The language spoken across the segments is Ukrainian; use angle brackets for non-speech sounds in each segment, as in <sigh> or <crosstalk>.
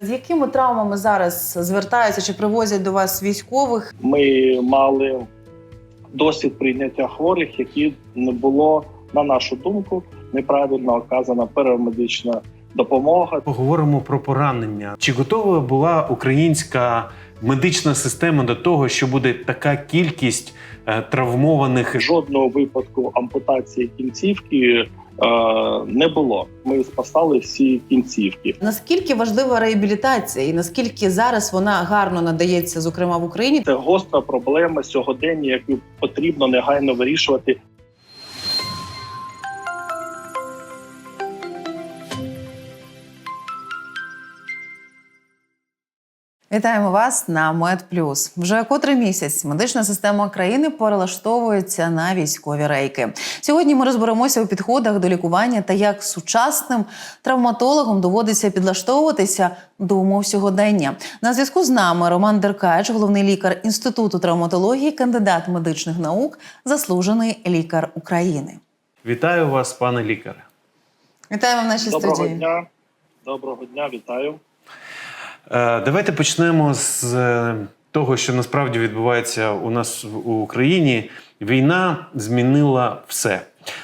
З якими травмами зараз звертаються чи привозять до вас військових? Ми мали досвід прийняття хворих, які не було, на нашу думку, неправильно оказана перемедична допомога. Поговоримо про поранення. Чи готова була українська медична система до того, що буде така кількість е, травмованих? Жодного випадку ампутації кінцівки не було. Ми спасали всі кінцівки. Наскільки важлива реабілітація, і наскільки зараз вона гарно надається, зокрема в Україні? Це гостра проблема сьогодення, яку потрібно негайно вирішувати. Вітаємо вас на МедПлюс. Вже котрий місяць медична система країни перелаштовується на військові рейки. Сьогодні ми розберемося у підходах до лікування та як сучасним травматологам доводиться підлаштовуватися до умов сьогодення. На зв'язку з нами Роман Деркач, головний лікар інституту травматології, кандидат медичних наук, заслужений лікар України. Вітаю вас, пане лікаре. Вітаємо в нашій Доброго студії. дня. Доброго дня, вітаю. Е, Давайте почнемо з е, того, що насправді відбувається у нас в Україні. Війна змінила все.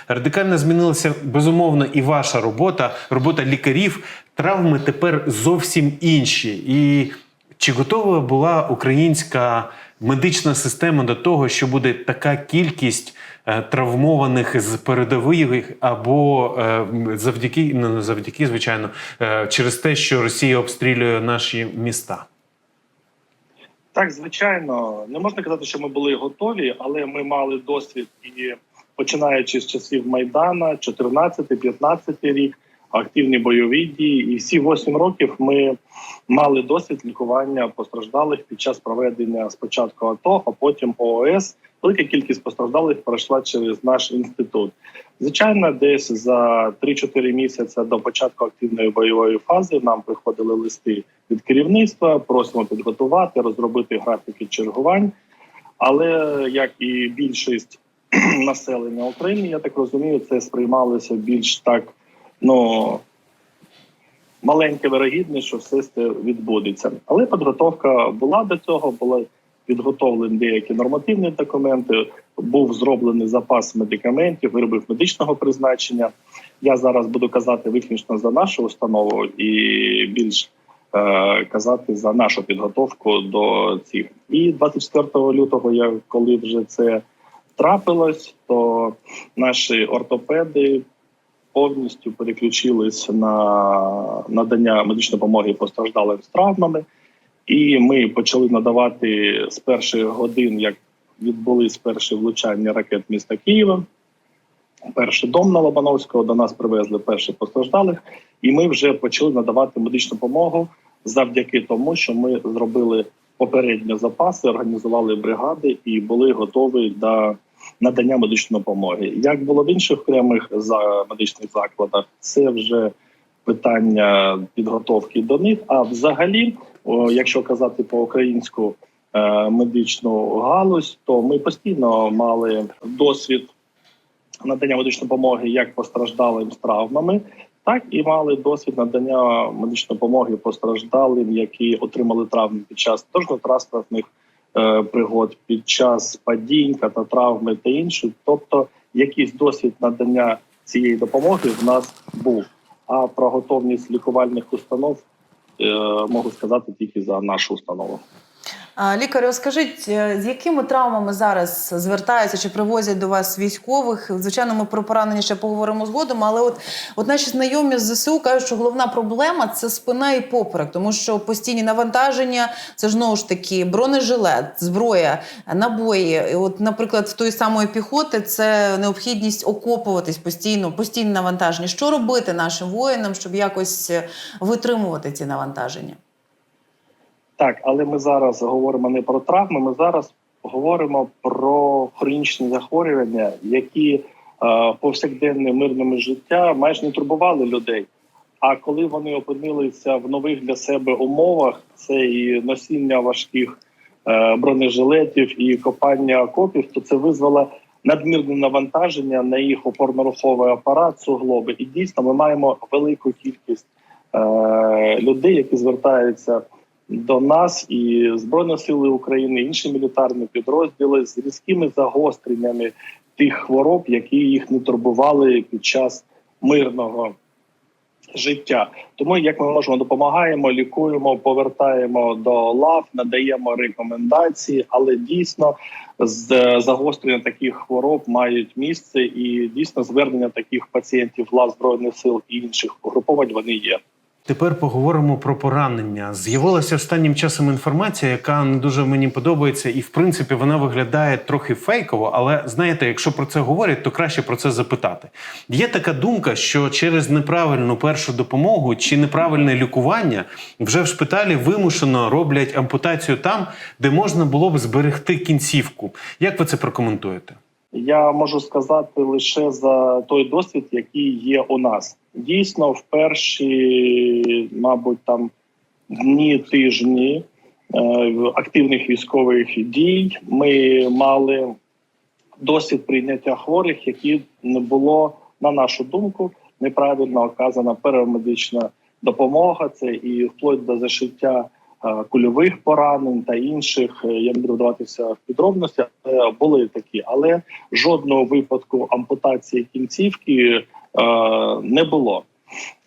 Радикально змінилася безумовно і ваша робота, робота лікарів. Травми тепер зовсім інші. І чи готова була українська медична система до того, що буде така кількість травмованих з передових або е, завдяки, ну, не завдяки, звичайно, е, через те, що Росія обстрілює наші міста? Так, звичайно, не можна казати, що ми були готові, але ми мали досвід і починаючи з часів Майдана, 14-15 рік, активні бойові дії, і всі 8 років ми мали досвід лікування постраждалих під час проведення спочатку АТО, а потім ООС. Велика кількість постраждалих пройшла через наш інститут. Звичайно, десь за 3-4 місяці до початку активної бойової фази нам приходили листи від керівництва. Просимо підготувати, розробити графіки чергувань. Але як і більшість <clears throat> населення України, я так розумію, це сприймалося більш так. Ну маленьке вирогідність, що все це відбудеться. Але підготовка була до цього, були підготовлені деякі нормативні документи. Був зроблений запас медикаментів, виробів медичного призначення. Я зараз буду казати виключно за нашу установу і більш е, казати за нашу підготовку до цих. І 24 лютого, я коли вже це трапилось, то наші ортопеди повністю переключились на надання медичної допомоги постраждалим з травмами, і ми почали надавати з перших годин, як відбулись перші влучання ракет міста Києва. Перший дом на Лобановського до нас привезли перших постраждалих, і ми вже почали надавати медичну допомогу завдяки тому, що ми зробили попередні запаси, організували бригади і були готові до надання медичної допомоги. Як було в інших окремих за медичних закладах, це вже питання підготовки до них. А взагалі, якщо казати по українську е, медичну галузь, то ми постійно мали досвід надання медичної допомоги як постраждалим з травмами. Так і мали досвід надання медичної допомоги постраждалим, які отримали травми під час дорожньо-транспортних е, пригод, під час падінь, кататравми та інше. Тобто, якийсь досвід надання цієї допомоги в нас був. А про готовність лікувальних установ можу сказати тільки за нашу установу. Лікарю, скажіть, е, з якими травмами зараз звертаються чи привозять до вас військових? Звичайно, ми про поранення ще поговоримо згодом, але от, от наші знайомі з ЗСУ кажуть, що головна проблема це спина і поперек, тому що постійні навантаження це ж знову ж таки бронежилет, зброя, набої. І От, наприклад, в тої самої піхоти це необхідність окопуватись постійно, постійне навантаження. Що робити нашим воїнам, щоб якось е, витримувати ці навантаження? Так, але ми зараз говоримо не про травми. Ми зараз говоримо про хронічні захворювання, які е, повсякденним мирним життя майже не турбували людей. А коли вони опинилися в нових для себе умовах, це і носіння важких е, бронежилетів, і копання окопів, то це визвало надмірне навантаження на їх опорно-руховий апарат, суглоби. І дійсно ми маємо велику кількість е, людей, які звертаються до нас і Збройні Сили України, інші мілітарні підрозділи з різкими загостреннями тих хвороб, які їх не турбували під час мирного життя. Тому як ми можемо допомагаємо, лікуємо, повертаємо до лав, надаємо рекомендації, але дійсно з загострення таких хвороб мають місце, і дійсно звернення таких пацієнтів лав збройних сил і інших угруповань вони є. Тепер поговоримо про поранення. З'явилася останнім часом інформація, яка не дуже мені подобається, і в принципі вона виглядає трохи фейково. Але знаєте, якщо про це говорять, то краще про це запитати. Є така думка, що через неправильну першу допомогу чи неправильне лікування вже в шпиталі вимушено роблять ампутацію там, де можна було б зберегти кінцівку. Як ви це прокоментуєте? Я можу сказати лише за той досвід, який є у нас. Дійсно, в перші, мабуть, там дні тижні е, активних військових дій ми мали досвід прийняття хворих, які не було, на нашу думку, неправильно оказана перемедична допомога. Це і вплоть до зашиття е, кульових поранень та інших. Е, Я не буду вдаватися в підробності, були такі. Але жодного випадку ампутації кінцівки не було.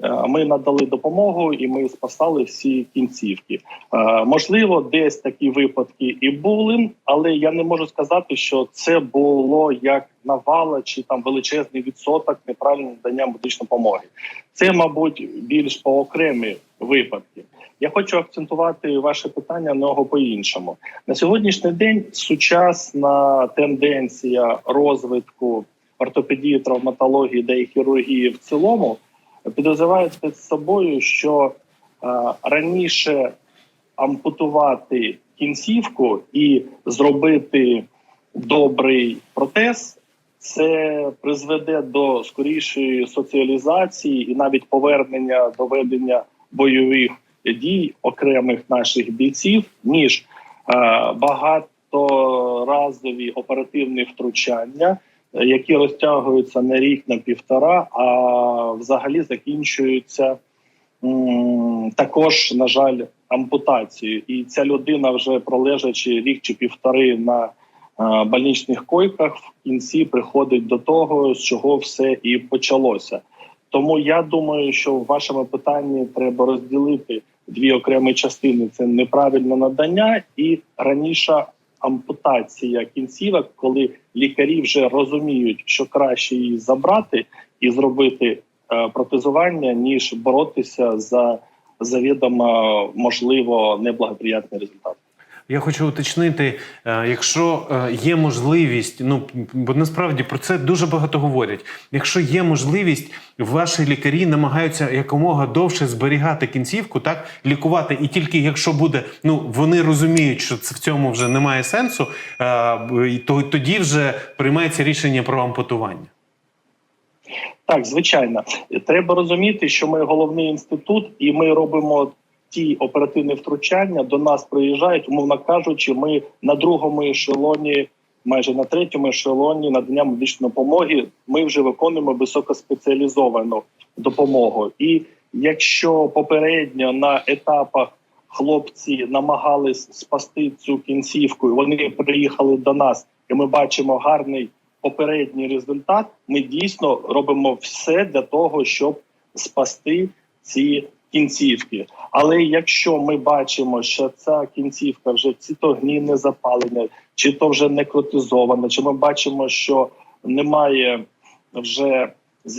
Е, Ми надали допомогу і ми спасали всі кінцівки. Е, Можливо, десь такі випадки і були, але я не можу сказати, що це було як навала чи там величезний відсоток неправильного надання медичної допомоги. Це, мабуть, більш по окремі випадки. Я хочу акцентувати ваше питання нього по-іншому. На сьогоднішній день сучасна тенденція розвитку ортопедії, травматології та й хірургії в цілому підозріває під собою, що е, раніше ампутувати кінцівку і зробити добрий протез, це призведе до скорішої соціалізації і навіть повернення до ведення бойових дій окремих наших бійців, ніж е, багаторазові оперативні втручання, які розтягуються на рік на півтора, а взагалі закінчуються також, на жаль, ампутацією. І ця людина, вже пролежачи рік чи півтори на е, больничних койках, в кінці приходить до того, з чого все і почалося. Тому я думаю, що в вашому питанні треба розділити дві окремі частини: це неправильне надання і раніше ампутація кінцівок, коли лікарі вже розуміють, що краще її забрати і зробити е, протезування, ніж боротися за завідомо можливо неблагоприятний результат. Я хочу уточнити, е, якщо е, є можливість, ну бо насправді про це дуже багато говорять. Якщо є можливість, ваші лікарі намагаються якомога довше зберігати кінцівку, так лікувати, і тільки якщо буде, ну вони розуміють, що це в цьому вже немає сенсу, е, то тоді вже приймається рішення про ампутування. Так, звичайно, треба розуміти, що ми головний інститут, і ми робимо ті оперативні втручання. До нас приїжджають, умовно кажучи, ми на другому ешелоні, майже на третьому ешелоні надання медичної допомоги. Ми вже виконуємо високоспеціалізовану допомогу. І якщо попередньо на етапах хлопці намагались спасти цю кінцівку, вони приїхали до нас, і ми бачимо гарний попередній результат. Ми дійсно робимо все для того, щоб спасти ці кінцівки. Але якщо ми бачимо, що ця кінцівка вже чи то гнійне запалення, чи то вже некротизована, чи ми бачимо, що немає вже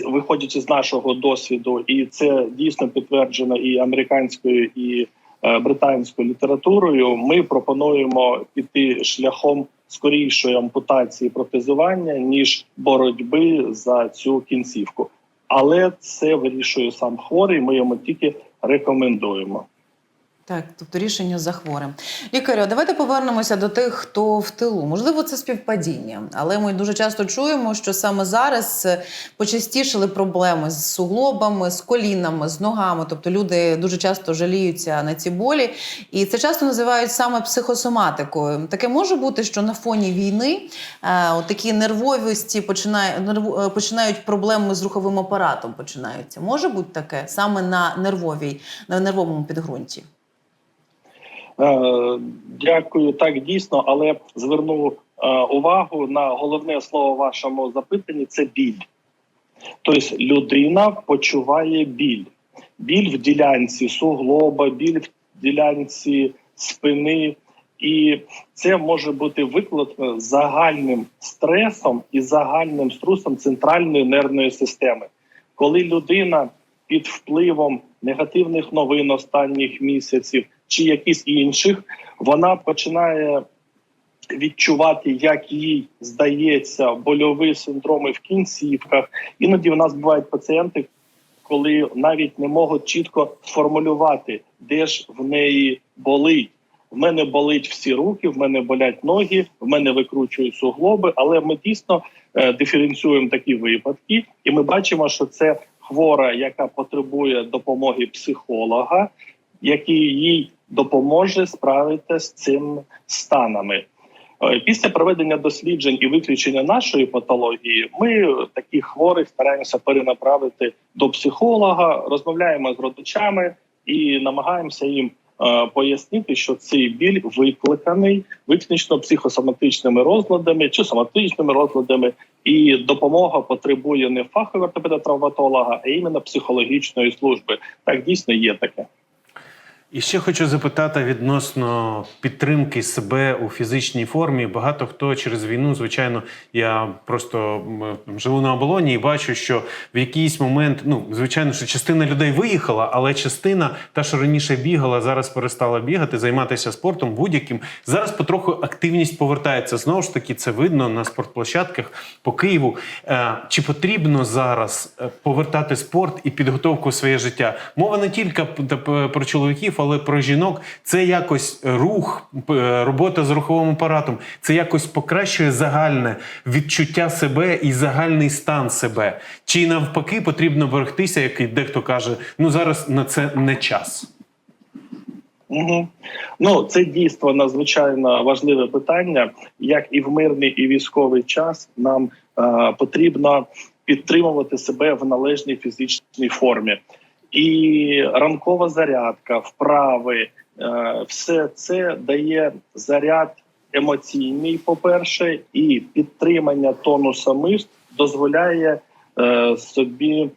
виходячи з нашого досвіду, і це дійсно підтверджено і американською, і е, британською літературою. Ми пропонуємо піти шляхом скорішої ампутації протезування ніж боротьби за цю кінцівку. Але це вирішує сам хворий. Ми йому тільки рекомендуємо. Так, тобто рішення за хворим. Лікарю, давайте повернемося до тих, хто в тилу. Можливо, це співпадіння, але ми дуже часто чуємо, що саме зараз е, почастішили проблеми з суглобами, з колінами, з ногами. Тобто люди дуже часто жаліються на ці болі, і це часто називають саме психосоматикою. Таке може бути, що на фоні війни е, такі нервовості починає, нерв, е, починають проблеми з руховим апаратом. Починаються. Може бути таке саме на нервовій, на нервовому підґрунті. Е, Дякую, так дійсно, але зверну е, увагу на головне слово вашому запитанні це біль. Тобто людина почуває біль. Біль в ділянці суглоба, біль в ділянці спини. І це може бути викликано загальним стресом і загальним струсом центральної нервної системи. Коли людина під впливом негативних новин останніх місяців чи якісь інших, вона починає відчувати, як їй здається, больові синдроми в кінцівках. Іноді в нас бувають пацієнти, коли навіть не можуть чітко сформулювати, де ж в неї болить. В мене болить всі руки, в мене болять ноги, в мене викручують суглоби, але ми дійсно е, диференціюємо такі випадки, і ми бачимо, що це хвора, яка потребує допомоги психолога, який їй допоможе справитися з цим станами. Е, Після проведення досліджень і виключення нашої патології, ми таких хворих стараємося перенаправити до психолога, розмовляємо з родичами і намагаємося їм е, пояснити, що цей біль викликаний виключно психосоматичними розладами чи соматичними розладами, і допомога потребує не фахового ортопеда-травматолога, а іменно психологічної служби. Так дійсно є таке. І ще хочу запитати відносно підтримки себе у фізичній формі. Багато хто через війну, звичайно, я просто живу на оболоні і бачу, що в якийсь момент, ну звичайно, що частина людей виїхала, але частина, та що раніше бігала, зараз перестала бігати, займатися спортом будь-яким. Зараз потроху активність повертається. Знову ж таки, це видно на спортплощадках по Києву. Е, Чи потрібно зараз е, повертати спорт і підготовку своє життя? Мова не тільки про чоловіків, але про жінок. Це якось рух, робота з руховим апаратом. Це якось покращує загальне відчуття себе і загальний стан себе. Чи навпаки потрібно берегтися, як і дехто каже, ну зараз на це не час. Угу. Ну це дійсно надзвичайно важливе питання. Як і в мирний і військовий час, нам е, потрібно підтримувати себе в належній фізичній формі. І ранкова зарядка, вправи, е, все це дає заряд емоційний, по-перше, і підтримання тонуса мишць дозволяє е, собі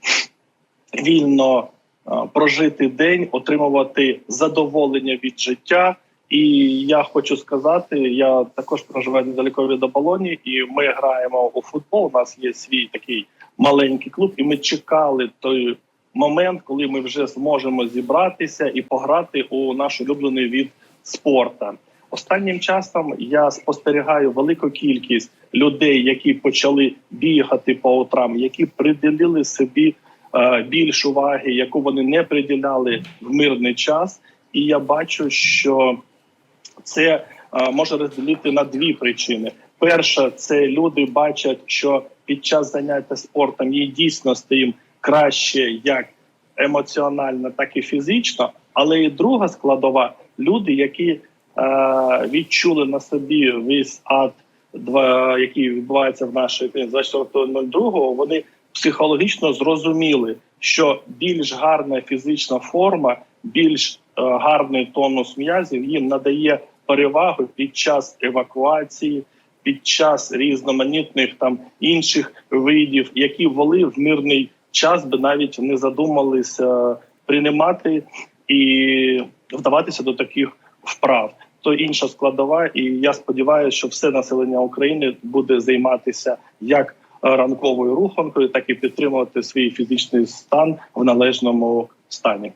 вільно е, прожити день, отримувати задоволення від життя. І я хочу сказати, я також проживаю недалеко від оболоні, і ми граємо у футбол. У нас є свій такий маленький клуб, і ми чекали той момент, коли ми вже зможемо зібратися і пограти у наш улюблений від спорту. Останнім часом я спостерігаю велику кількість людей, які почали бігати по утрам, які приділили собі е, більш уваги, яку вони не приділяли в мирний час. І я бачу, що це е, може розділити на дві причини. Перша це люди бачать, що під час заняття спортом їй дійсно стає краще як емоціонально, так і фізично. Але і друга складова люди, які е, відчули на собі весь ад, два, який відбувається в нашій країні 24.02, вони психологічно зрозуміли, що більш гарна фізична форма, більш е, гарний тонус м'язів їм надає перевагу під час евакуації, під час різноманітних там інших видів, які воли в мирний час би навіть не задумалися приймати і вдаватися до таких вправ. То інша складова, і я сподіваюся, що все населення України буде займатися як ранковою руханкою, так і підтримувати свій фізичний стан в належному стані.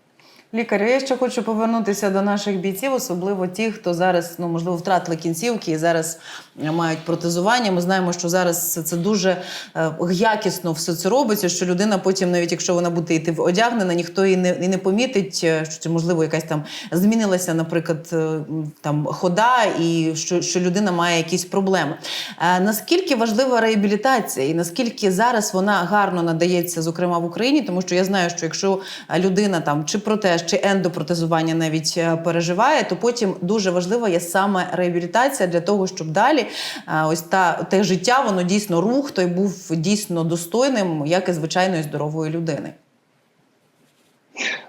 Лікарю, я ще хочу повернутися до наших бійців, особливо ті, хто зараз, ну можливо, втратили кінцівки і зараз е, мають протезування. Ми знаємо, що зараз це- це дуже е, якісно все це робиться. Що людина потім, навіть якщо вона буде йти одягнена, ніхто і не, і не помітить, е, що можливо якась там змінилася, наприклад, там хода, і що, що людина має якісь проблеми. Наскільки важлива реабілітація, і наскільки зараз вона гарно надається, зокрема в Україні, тому що я знаю, що якщо людина там чи протез, чи ендопротезування навіть е, переживає, то потім дуже важлива є саме реабілітація для того, щоб далі е, ось та те життя, воно дійсно рух, той був дійсно достойним, як і звичайної здорової людини.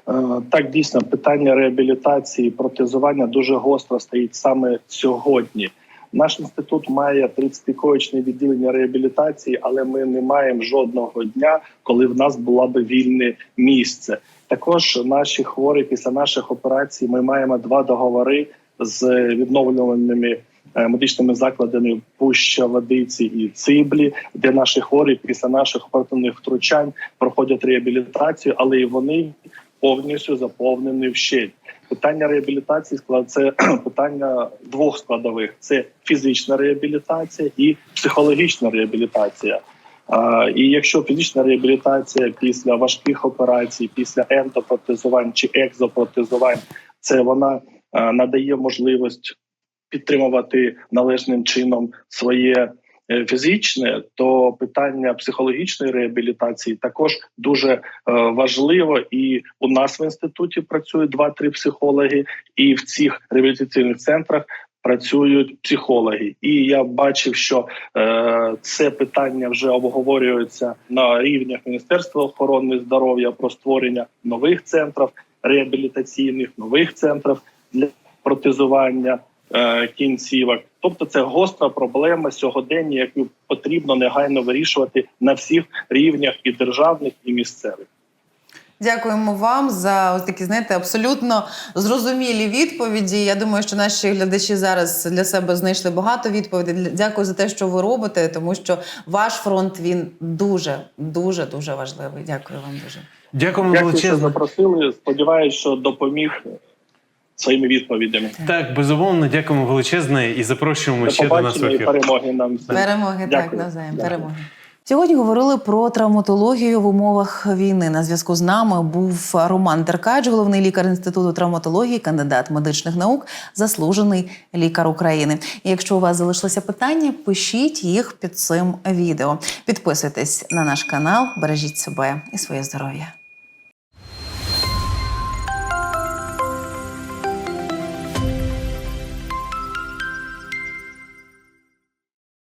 Е, Так, дійсно, питання реабілітації, протезування дуже гостро стоїть саме сьогодні. Наш інститут має 30-коєчне відділення реабілітації, але ми не маємо жодного дня, коли в нас було б вільне місце. Також наші хворі після наших операцій ми маємо два договори з відновлюваними е, медичними закладами Пуща, Водиці і Циблі, де наші хворі після наших оперативних втручань проходять реабілітацію, але і вони повністю заповнені вщент. Питання реабілітації це <clears throat> питання двох складових: це фізична реабілітація і психологічна реабілітація. І якщо фізична реабілітація після важких операцій, після ендопротезувань чи екзопротезувань, це вона надає можливість підтримувати належним чином своє фізичне, то питання психологічної реабілітації також дуже е, важливо. І у нас в інституті працюють два-три психологи, і в цих реабілітаційних центрах працюють психологи. І я бачив, що е, це питання вже обговорюється на рівнях Міністерства охорони здоров'я про створення нових центрів реабілітаційних, нових центрів для протезування е, кінцівок. Тобто, це гостра проблема сьогодення, яку потрібно негайно вирішувати на всіх рівнях і державних, і місцевих. Дякуємо вам за ось такі, знаєте, абсолютно зрозумілі відповіді. Я думаю, що наші глядачі зараз для себе знайшли багато відповідей. Дякую за те, що ви робите, тому що ваш фронт він дуже, дуже, дуже важливий. Дякую вам дуже. Дякуємо Дякую, що величезно. запросили. Сподіваюсь, що допоміг своїми відповідями. Так, безумовно, дякуємо величезне і запрошуємо До ще до нас в ефір. перемоги нам. Перемоги, так, Дякую. навзаєм, перемоги. Сьогодні говорили про травматологію в умовах війни. На зв'язку з нами був Роман Деркач, головний лікар інституту травматології, кандидат медичних наук, заслужений лікар України. І якщо у вас залишилися питання, пишіть їх під цим відео. Підписуйтесь на наш канал, бережіть себе і своє здоров'я.